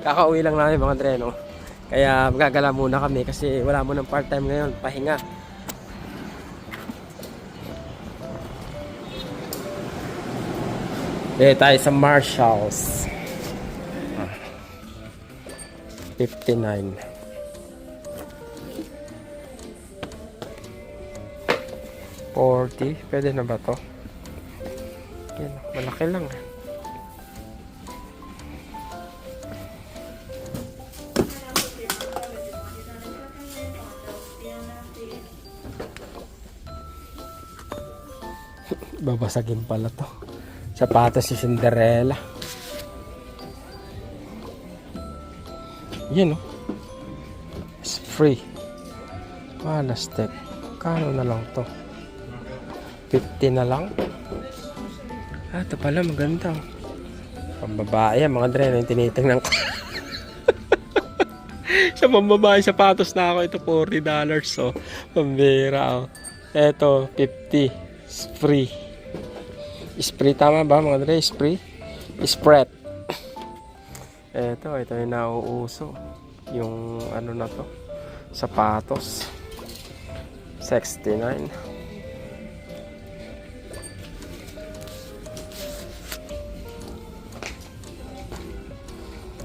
Kakauwi lang namin mga dre, no? Kaya magagala muna kami kasi wala mo ng part-time ngayon. Pahinga. Eh, tayo sa Marshalls. Ah. 59. Forty, pwede na ba to? Yan, malaki lang. eh. Babasagin pala to. Sapatos si Cinderella. Yan oh. It's free. Malastek. Kano na lang to? 50 na lang? Ah, ito pala maganda. oh. Pambabae, mga dre, yung tinitingnan ko. sa pambabae sapatos na ako, ito 40 dollars. So, pambira. Oh. Ito, 50. It's free. Spray tama ba mga dre? Spray? Spread. Ito, ito yung nauuso. Yung ano na to. Sapatos. 69.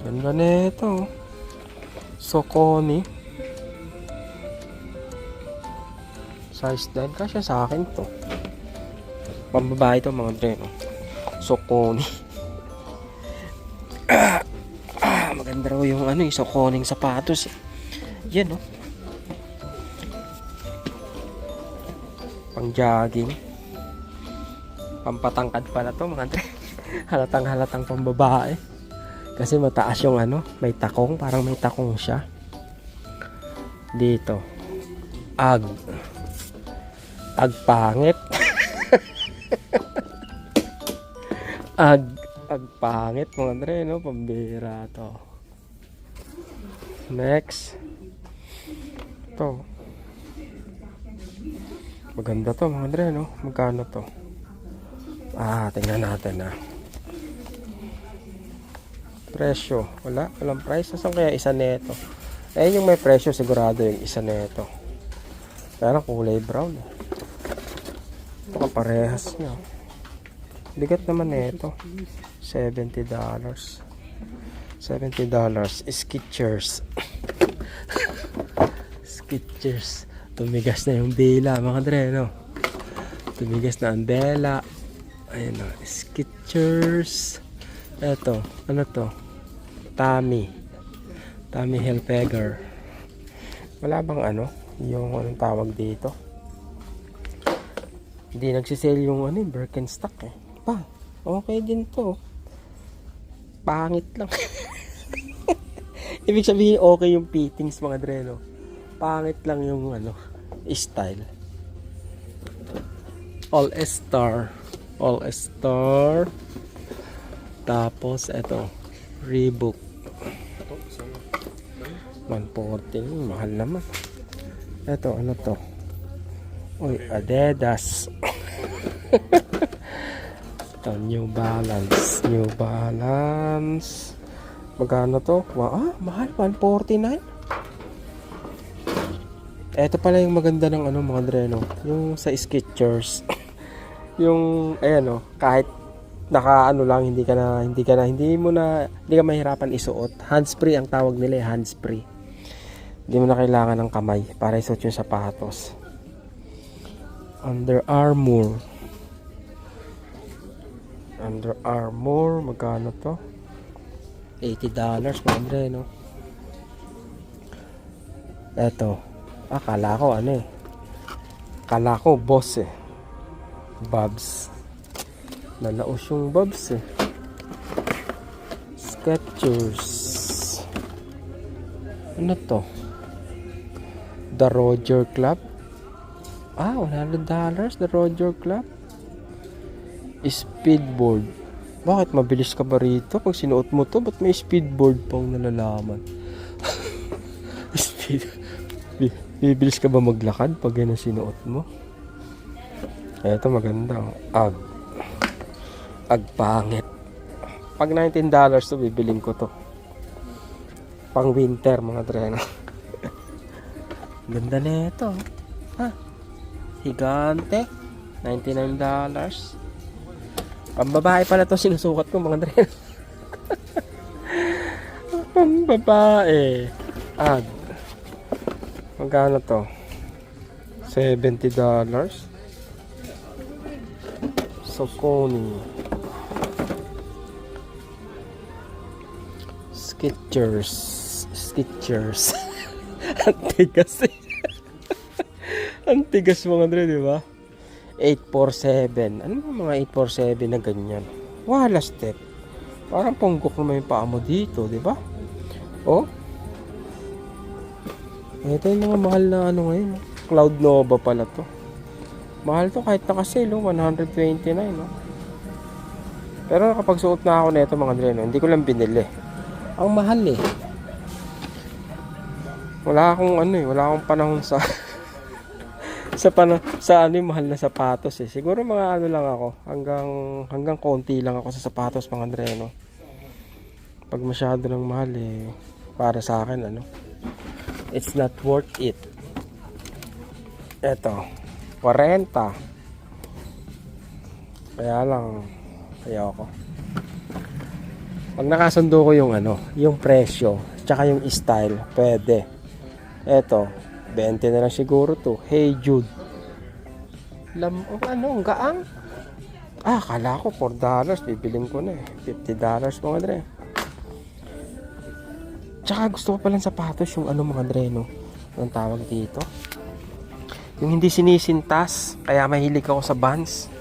Ganda na ito. Sokoni. Size 9. Kasya sa akin to. Pambabae to mga dre. no? Sokoni. ah, maganda raw yung ano, yung Sokoning sapatos. eh. Yan no. Pang jogging. Pampatangkad pala to mga dre. halatang halatang pambabae. Kasi mataas yung ano, may takong, parang may takong siya. Dito. Ag. Ag ag ag pangit mga dre, no? Pambira to. Next. To. Maganda to mga dre, no? Magkano to? Ah, tingnan natin ah. Presyo. Wala. Walang price. Saan kaya isa neto? Eh, yung may presyo sigurado yung isa neto. Pero kulay brown. eh. Ito kaparehas niya. Bigat naman neto. $70. $70. Skechers. Skechers. Tumigas na yung dila mga dre, no? Tumigas na ang dela. Ayun o. Skechers. Eto. Ano to? Tommy. Tommy Hilfiger. Wala bang ano? Yung anong tawag dito? Hindi nagsisale yung ano, eh, Birkenstock eh. Pa, okay din to. Pangit lang. Ibig sabihin okay yung fittings mga dreno. Pangit lang yung ano, style. All star. All star. Tapos eto, Reebok. 140, mahal naman. Eto, ano to? Uy, Adidas. Ito, New Balance. New Balance. Magkano to? Ah, mahal. 149. Ito pala yung maganda ng ano mga dreno. Yung sa Skechers. yung, ayan o, kahit naka ano lang, hindi ka na, hindi ka na, hindi mo na, hindi ka mahirapan isuot. Hands-free ang tawag nila eh, hands-free. Hindi mo na kailangan ng kamay para isuot yung sapatos. Under Armour. Under Armour, magkano to? $80 mga Andre, no? Eto. Akala ko ano eh. Akala ko boss eh. Bobs. Nalaos yung Bobs eh. Skechers. Ano to? The Roger Club. Ah, $100 The Roger Club. Speedboard. Bakit mabilis ka ba rito? Pag sinuot mo to, ba't may speedboard pang nalalaman? Speed. Bi- Bibilis ka ba maglakad pag yan ang sinuot mo? Eto maganda. oh. Ag. Ag pangit. Pag $19 to, bibiling ko to. Pang winter mga dreno. Ganda na ito. Ha? Higante. $99. Pambabae pala to sinusukat ko mga dreno. Pambabae. Ad. Magkano to? $70. Soconi. Skechers. Skechers. Ang tigas eh. Ang tigas mga Andre, di ba? 847. Ano ba mga 847 na ganyan? Wala step. Parang ponggok naman yung paa mo dito, di ba? Oh. Ito yung mga mahal na ano ngayon. oh. Cloud Nova pala to. Mahal to kahit naka-sale, oh, 129, no? Pero kapag suot na ako nito mga Andre, no, hindi ko lang binili. Ang mahal eh. Wala akong ano eh, wala akong panahon sa sa pana, sa ano yung mahal na sapatos eh. Siguro mga ano lang ako, hanggang hanggang konti lang ako sa sapatos mga Andre, no. Pag masyado ng mahal eh, para sa akin ano, it's not worth it. Eto, 40. Kaya lang, ayoko. Pag nakasundo ko yung ano, yung presyo, tsaka yung style, pwede. Eto, 20 na lang siguro to. Hey Jude. Lam, oh, ano, ang gaang. Ah, kala ko 4 dollars, bibiling ko na eh. 50 dollars mga dre. Tsaka gusto ko palang sapatos yung ano mga dre, no? Anong tawag dito? Yung hindi sinisintas, kaya mahilig ako sa Vans.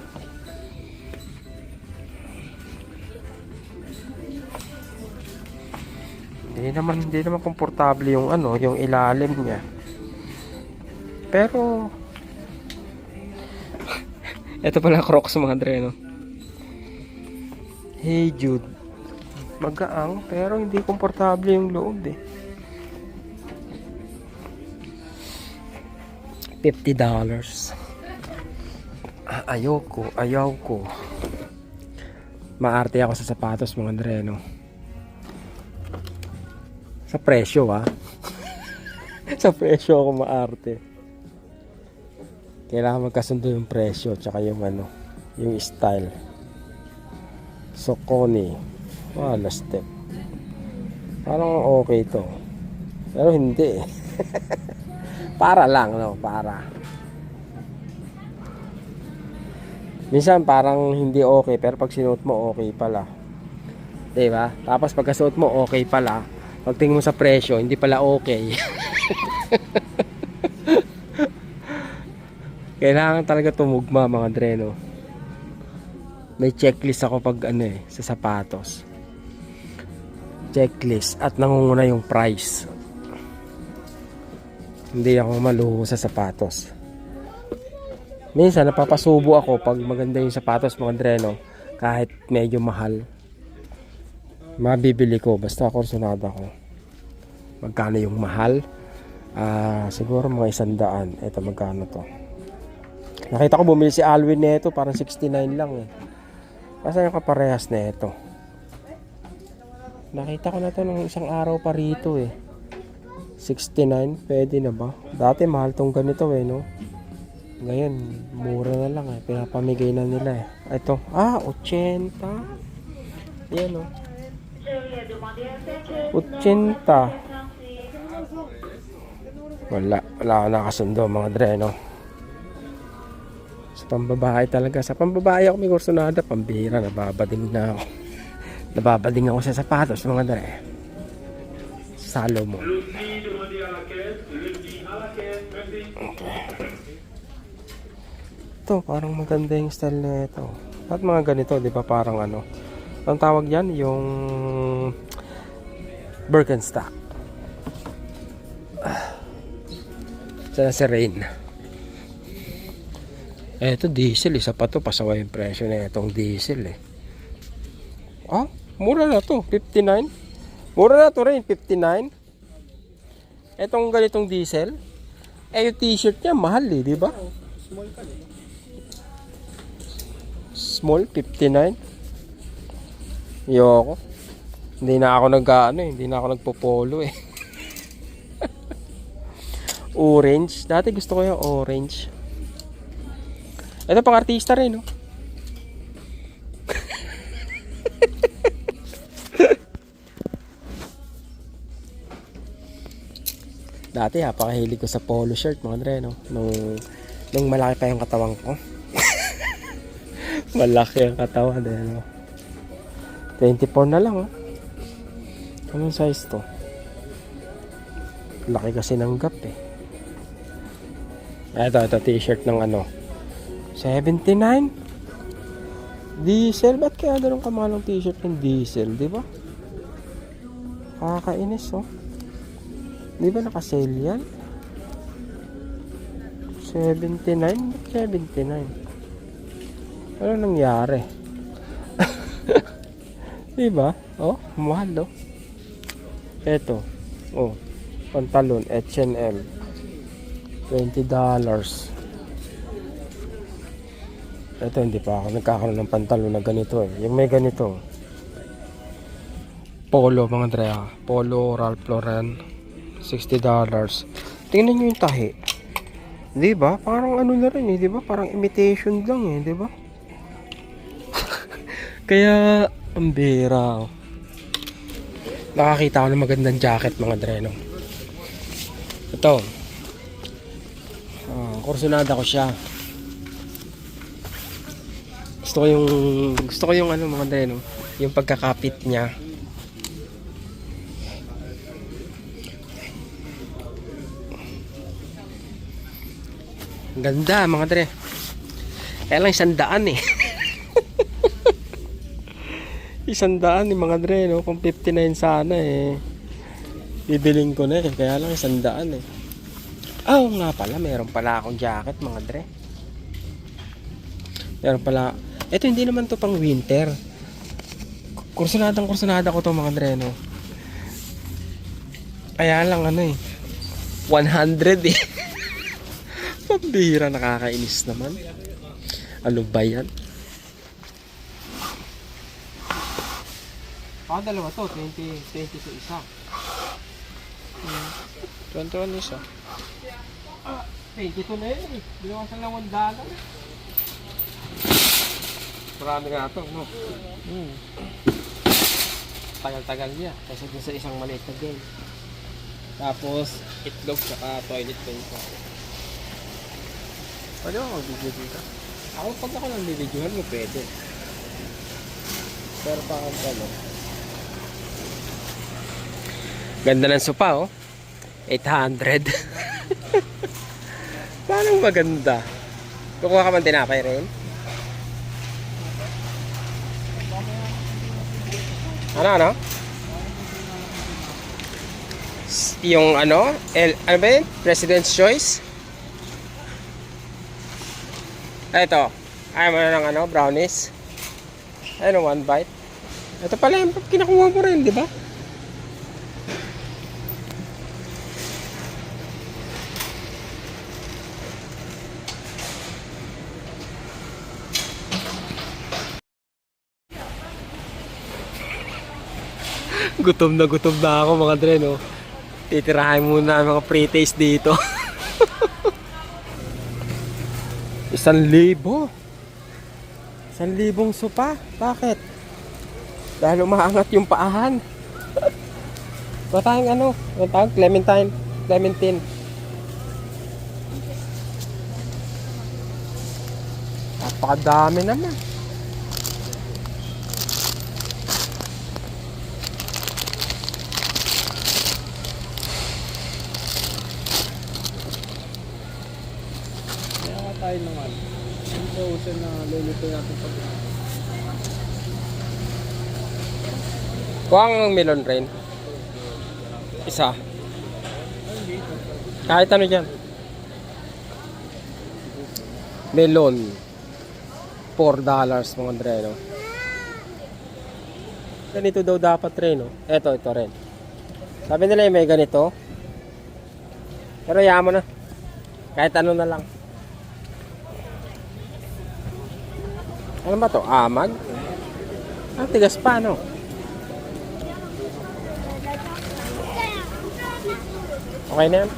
Hindi naman hindi naman komportable yung ano, yung ilalim niya. Pero Ito pala Crocs mga Andre no. Hey Jude. Magaang pero hindi komportable yung loob eh. $50 dollars. Ah, ayoko, ayaw ko. Maarte ako sa sapatos mga Andre no. Sa presyo ah. sa presyo ako maarte. Kailangan magkasundo yung presyo tsaka yung ano, yung style. Soconi. Wala step. Parang okay to. Pero hindi para lang no, para. Minsan parang hindi okay pero pag sinuot mo okay pala. 'Di ba? Tapos pagkasuot mo okay pala. Pagtingin mo sa presyo, hindi pala okay. Kailangan talaga tumugma mga dreno. May checklist ako pag ano eh, sa sapatos. Checklist at nangunguna yung price. Hindi ako maluho sa sapatos. Minsan napapasubo ako pag maganda yung sapatos mga dreno kahit medyo mahal. Mabibili ko basta kursunada ko. Magkano yung mahal? Ah, siguro mga isandaan. Ito magkano to? Nakita ko bumili si Alwin nito parang 69 lang eh. Kasi yung kaparehas na ito. Nakita ko na to nung isang araw pa rito eh. 69, pwede na ba? Dati mahal tong ganito eh, no? Ngayon, mura na lang eh. Pinapamigay na nila eh. Ito, ah, 80. Yan oh. 80. Wala, wala ako nakasundo mga dreno. Sa pambabae talaga. Sa pambabae ako may kursunada, pambira, nababading na ako. Nababading ako sa sapatos mga dre. Salomon. Okay. Ito, parang maganda yung style na ito. At mga ganito, di ba, parang ano. Ang tawag yan, yung Birkenstock. Sana si Rain. Eto diesel, isa pa to, pasaway yung presyo na itong diesel eh. Ah, mura na to, 59. Mura na to rin, 59. Etong ganitong diesel, eh yung t-shirt niya mahal eh, di ba? Small ka eh. Small, 59. Yoko. Hindi na ako nag ano, eh, hindi na ako nagpopolo eh. Orange. Dati gusto ko yung orange. Ito pang artista rin, no? Dati napakahilig ko sa polo shirt mga Andre, no? Nung, nung malaki pa yung katawan ko. malaki ang katawan, eh, no? 24 na lang, oh. Anong size to? Laki kasi ng gap, eh. Ito, ito, t-shirt ng ano. 79? Diesel? Ba't kaya ganun kamahal ang t-shirt ng diesel, di ba? Kakainis, oh. Di ba naka-sale yan? 79? Ba't 79? Ano nangyari? di ba? Oh, mahal, oh. Eto. Oh, pantalon, H&M. $20 dollars. Ito hindi pa ako nagkakaroon ng pantalon na ganito eh. Yung may ganito. Polo mga Drea. Polo Ralph Lauren. $60 dollars. Tingnan nyo yung tahi. Di ba? Parang ano na rin eh, di ba? Parang imitation lang eh, di ba? Kaya ang bira. Nakakita ako ng magandang jacket mga Dreno. Ito. Ah, kursunada ko siya. Gusto ko yung gusto ko yung ano mga Dreno, yung pagkakapit niya. Ganda mga Dre. Kaya lang isang daan eh. isang daan eh mga Dre no. Kung 59 sana eh. Bibiling ko na eh. Kaya lang isang daan eh. Ah, oo nga pala. Meron pala akong jacket mga Dre. Meron pala. Ito hindi naman to pang winter. Kursunadang kursunada ko to mga Dre no. Kaya lang ano eh. 100 eh. Pambira nakakainis naman. Ano ba yan? Ah, dalawa to. 20, 20 sa isa. Hmm. 21 isa. Ah, 22 na yun eh. Binawasan lang 1 dollar. Marami nga to, no? Hmm. Tagal-tagal niya. Kasi dun sa isang maliit na game. Tapos, itlog saka toilet paper. Pwede ako mag-video dito. Ako pag ako nang bibidyohan mo, pwede. Pero pa ako ano. Ganda ng sopa, oh. 800. Parang maganda. Kukuha ka man tinapay rin? Ano, ano? Yung ano? El, ano ba yun? President's Choice? Ito. Ayaw mo na ng ano, brownies. Ano, one bite. Ito pala yung kinakuha mo rin, di ba? Gutom na gutom na ako mga dre, no? Titirahin muna ang mga pre-taste dito. Isang libo. Isang libong sopa. Bakit? Dahil umaangat yung paahan. Matayang ano? Ang tawag? Clementine. Clementine. Napakadami naman. Tayo naman. Yung frozen na luluto natin pag Kuha ng melon rain. Isa. Kahit ano dyan. Melon. 4 dollars mga Andre, no? Ganito daw dapat rin, no? Ito, ito rin. Sabi nila may ganito. Pero yaman na. Kahit ano na lang. Ano ba to? Amag? Ang tigas pa, no? Okay na yan?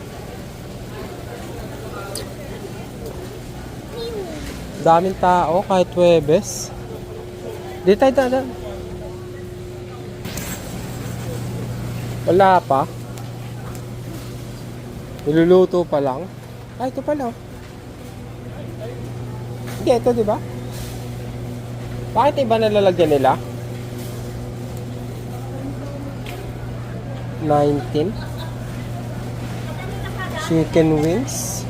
Daming tao kahit Webes. Dito tayo dada. Wala pa. Niluluto pa lang. Ah, ito pala. Oh. Hindi, ito diba? Bakit iba na lalagyan nila? 19 Chicken wings.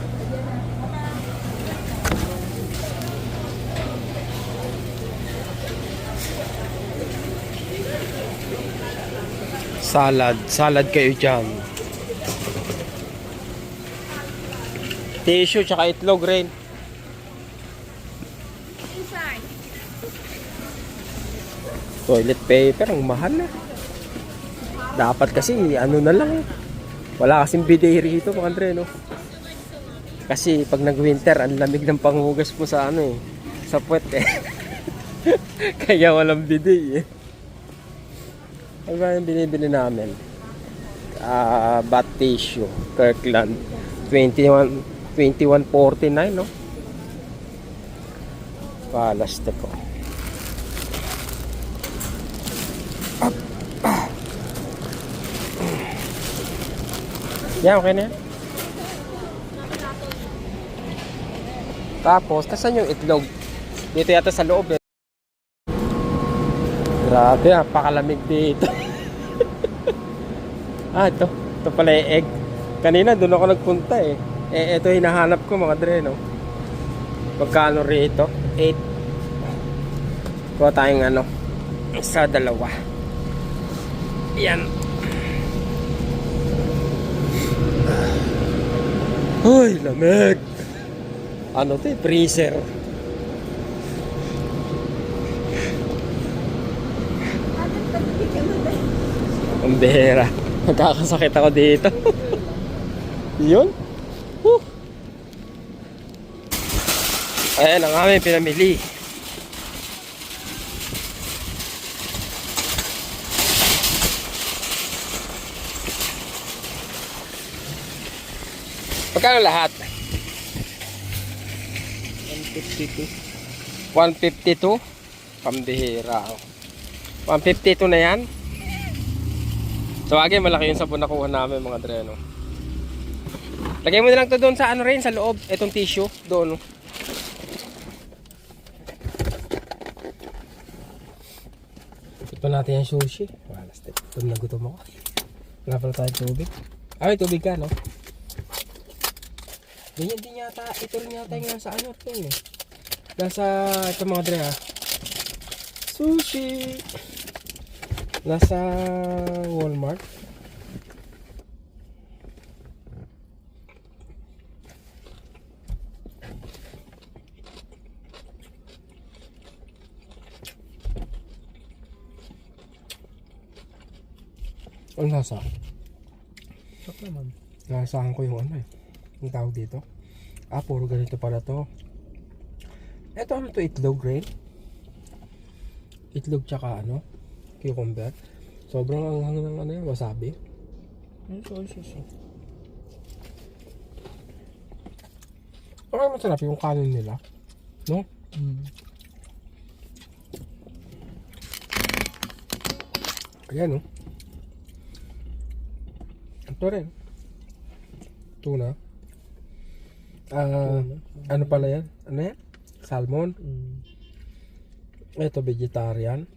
Salad, salad kayo dyan. Tissue tsaka itlog rin. Inside. Toilet paper, ang mahal na. Dapat kasi, ano na lang. Wala kasing bidet rito, mga Andre, no? Kasi pag nag-winter, ang lamig ng panghugas mo sa ano eh. Sa puwet eh. Kaya walang bidet eh. Ano ba yung binibili namin? Ah, bath tissue, Kirkland. 21, 21.49, no? Palastik ko. Yan, okay na yan. Tapos, kasan yung itlog? Dito yata sa loob eh. Grabe, napakalamig dito. ah, ito. Ito pala yung egg. Kanina, doon ako nagpunta eh. Eh, ito hinahanap ko mga dre, no? Magkano rito? 8. Kuha tayong ano, sa dalawa. Yan. Uy, lamig. Ano to eh, freezer. Ang bihira. Magkakasakit ako dito. Yun. Whew. Ayan ang aming pinamili. Magkano lahat? 152. 152? Pambihira. oh. 152 na yan? So, agay, malaki yung sabon na kuha namin mga dreno. Lagay mo na lang to doon sa ano rin, sa loob. Itong tissue, doon. Ito natin yung sushi. Walas, gutom na gutom ako. Wala pala tayo tubig. Ah, may tubig ka, no? Ganyan din yata, ito rin yata yung nasa ano rin eh. Nasa, ito mga dre ha. Sushi! Nasa Walmart. Ang nasa? Sak naman. Nasahan ko yung ano eh. Yung tawag dito. Ah, puro ganito pala to. Ito ano to, itlog rin? Itlog tsaka ano? Cucumber. Sobrang anghang ng ano yan, wasabi. Ano soy sauce? Parang masarap yung kanin nila. No? Mm. Ayan oh. Ito rin. Tuna. Ah, ano pala yan? Ano yan? Salmon. Mm. Ito vegetarian.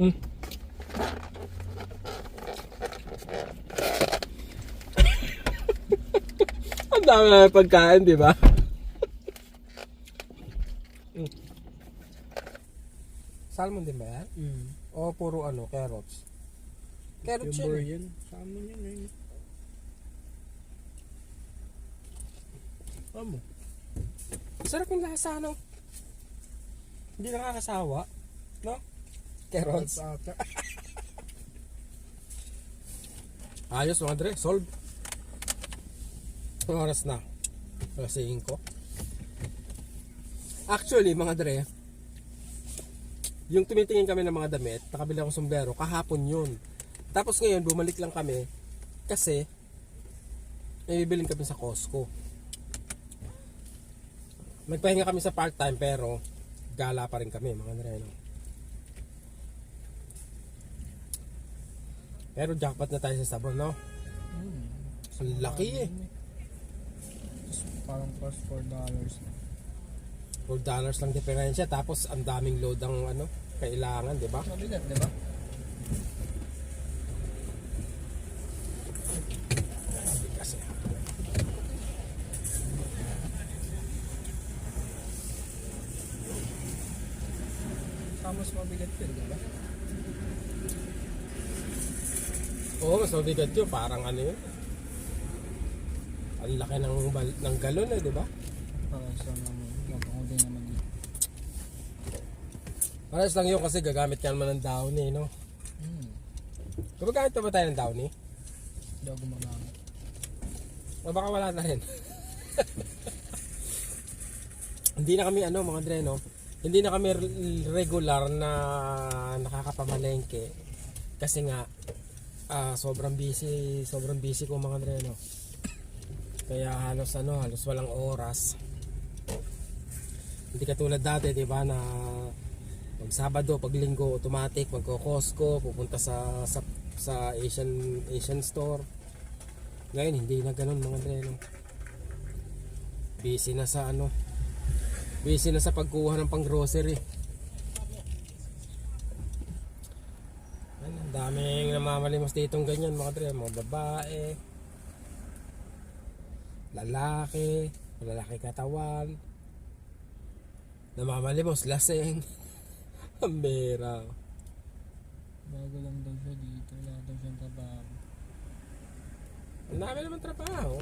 Mm. Ang dami na pagkain, di ba? Salmon din ba yan? Mm. O puro ano, carrots? Carrots yun. eh. yan. Salmon yan eh. Amo. Sarap yung lasa, no? Hindi nakakasawa. No? Carrots. Ayos mga dre, solve. Ang oras na. Alas 5. Actually, mga dre, Yung tumitingin kami ng mga damit, nakabili akong sombrero, kahapon yun. Tapos ngayon, bumalik lang kami kasi may bibilin kami sa Costco. Nagpahinga kami sa part-time pero gala pa rin kami mga Andreno. Pero jackpot na tayo sa sabon, no? Hmm. Ang laki eh. Parang plus 4 dollars. 4 dollars lang diferensya tapos ang daming load ang ano kailangan, di ba? Mabigat, di ba? Tapos mabigat yun, di ba? Oo, mas mabigat yun. Parang ano yun. Ang laki ng, ng galon eh, di ba? Parang sa naman. Mapanguday naman Paras lang yun kasi gagamit ka naman ng downy, no? Hmm. Gumagamit pa ba tayo ng downy? Hindi ako gumagamit. O baka wala na rin. hindi na kami ano mga dre, no? Hindi na kami regular na nakakapamalengke. Kasi nga, ah, sobrang busy, sobrang busy ko mga dre, no? Kaya halos ano, halos walang oras. Hindi katulad dati, di ba, na pag Sabado, pag Linggo, automatic, magko-Costco, pupunta sa, sa, sa Asian, Asian store. Ngayon, hindi na ganun mga dre, no? Busy na sa ano, busy na sa pagkuha ng pang grocery. Ano, ang daming namamalimos ditong ganyan mga dre, mga babae, lalaki, lalaki katawan, namamalimos, laseng, ang bera. Bago lang daw siya dito. Wala daw siyang trabaho. Ang dami naman trabaho.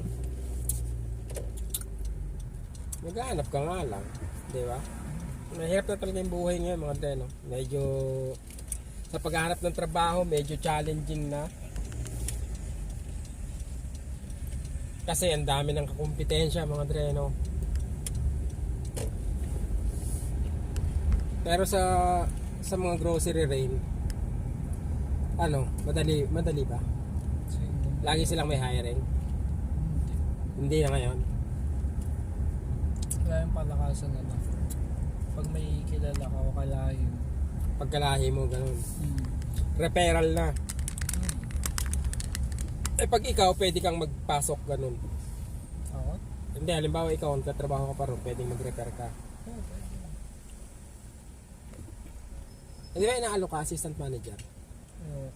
Maghanap ka nga lang, di ba? Mahirap na talaga yung buhay ngayon mga dre, no? Medyo sa paghahanap ng trabaho, medyo challenging na. Kasi ang dami ng kakumpetensya mga dre, Pero sa sa mga grocery rain, ano, madali madali ba? Lagi silang may hiring. Hindi na ngayon. Wala yung palakasan na lang. Pag may kilala ka o kalahin. Pagkalahi mo, ganun. Hmm. Referral na. Hmm. Eh pag ikaw, pwede kang magpasok ganun. Ako? Hindi, halimbawa ikaw, nagtatrabaho ka pa rin, pwedeng mag-refer ka. Pwede. Hindi ba inaalo ka, assistant manager? Oo.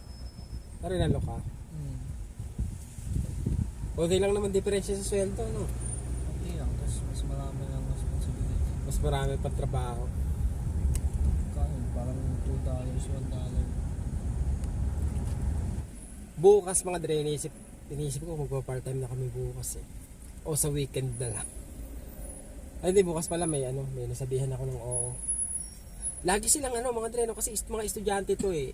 Pero inalo ka. Hmm. Okay lang naman diferensya sa sweldo, no? Hindi lang. Tapos mas marami lang responsibility. Mas marami pa trabaho. Kain, parang 2 dollars, 1 dollar. Bukas mga dre, inisip, inisip ko magpa-part-time na kami bukas eh. O sa weekend na lang. Ay, hindi, bukas pala may ano, may nasabihan ako ng oo. Lagi silang ano, mga dre, no, kasi mga estudyante to eh.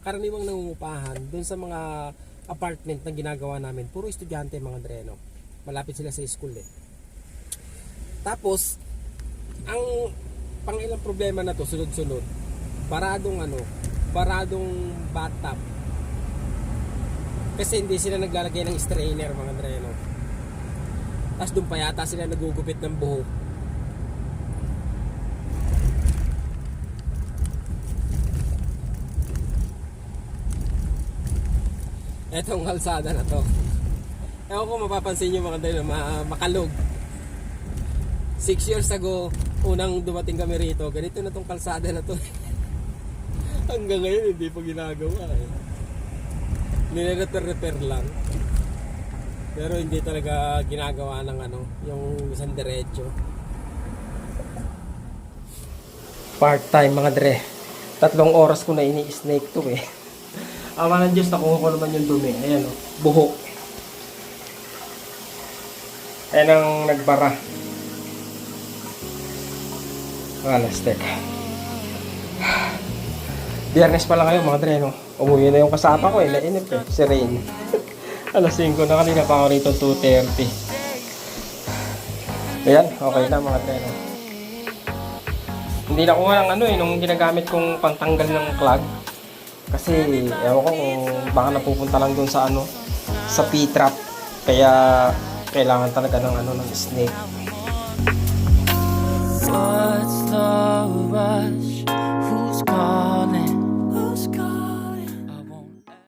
Karaniwang nangungupahan dun sa mga apartment na ginagawa namin. Puro estudyante mga dre, no. Malapit sila sa school eh. Tapos, ang pangilang problema na to, sunod-sunod, paradong ano, paradong bathtub. Kasi hindi sila naglalagay ng strainer mga dreno. Tapos doon pa yata sila nagugupit ng buhok. Etong kalsada na to. Ewan ko mapapansin nyo mga dreno, ma- makalog. Six years ago, unang dumating kami rito, ganito na tong kalsada na to. Hanggang ngayon hindi pa ginagawa eh nire-repair lang. Pero hindi talaga ginagawa ng ano, yung isang diretso. Part-time mga dre. Tatlong oras ko na ini-snake to eh. Ama ng Diyos, nakuha ko naman yung dumi. Ayan o, buhok. Ayan ang nagbara. Alas, teka. Biyernes pa lang ngayon mga dre, no? Umuwi na yung kasama ko eh, nainip eh, si Rain. Alas 5 na kanina pa ako rito, 2.30. Ayan, okay na mga dre, no? Hindi na ko nga ng ano eh, nung ginagamit kong pantanggal ng clog. Kasi ewan ko kung baka napupunta lang doon sa ano, sa P-trap. Kaya kailangan talaga ng ano ng snake. What's the rush? Who's calling?